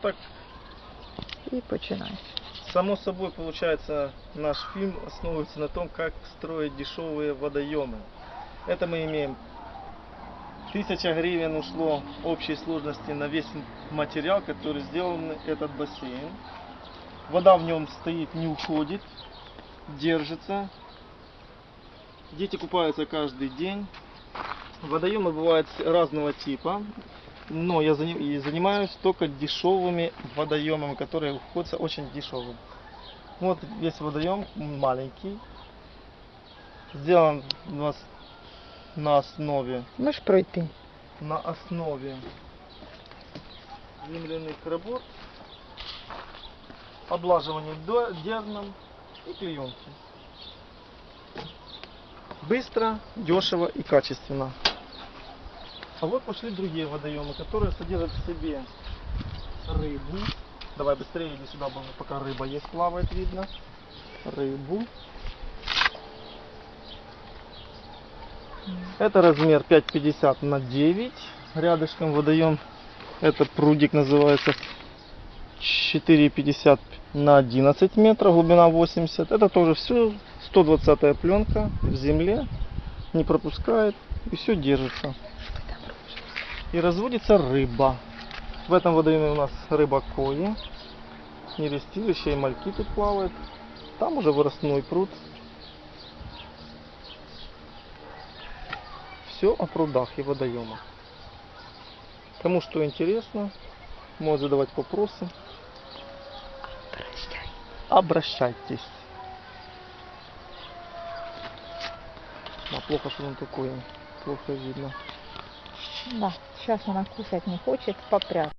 так І починаєш. Само собой, получается, наш фильм основывается на том, как строить дешевые водоемы. Это мы имеем. Тысяча гривен ушло общей сложности на весь материал, который сделан этот бассейн. Вода в нем стоит, не уходит, держится. Дети купаются каждый день. Водоемы бывают разного типа. Но я занимаюсь только дешевыми водоемами, которые обходятся очень дешевым. Вот весь водоем маленький. Сделан у нас на основе, Можеш пройти. на основе земляных работ, облаживания до- дерном и клеенки. Быстро, дешево и качественно. А вот пошли другие водоемы, которые содержат в себе рыбу. Давай быстрее иди сюда, пока рыба есть, плавает, видно. Рыбу. Это размер 5,50 на 9. Рядышком водоем. Это прудик называется 4,50 на 11 метров, глубина 80. Это тоже все 120 пленка в земле. Не пропускает и все держится. И разводится рыба. В этом водоеме у нас рыба кои. Нерестилища и мальки тут плавают. Там уже выростной пруд. Все о прудах и водоемах. Кому что интересно, может задавать вопросы. Обращайтесь. А плохо, что он такое. Плохо видно. Да, сейчас вона кушать не хоче, попряг.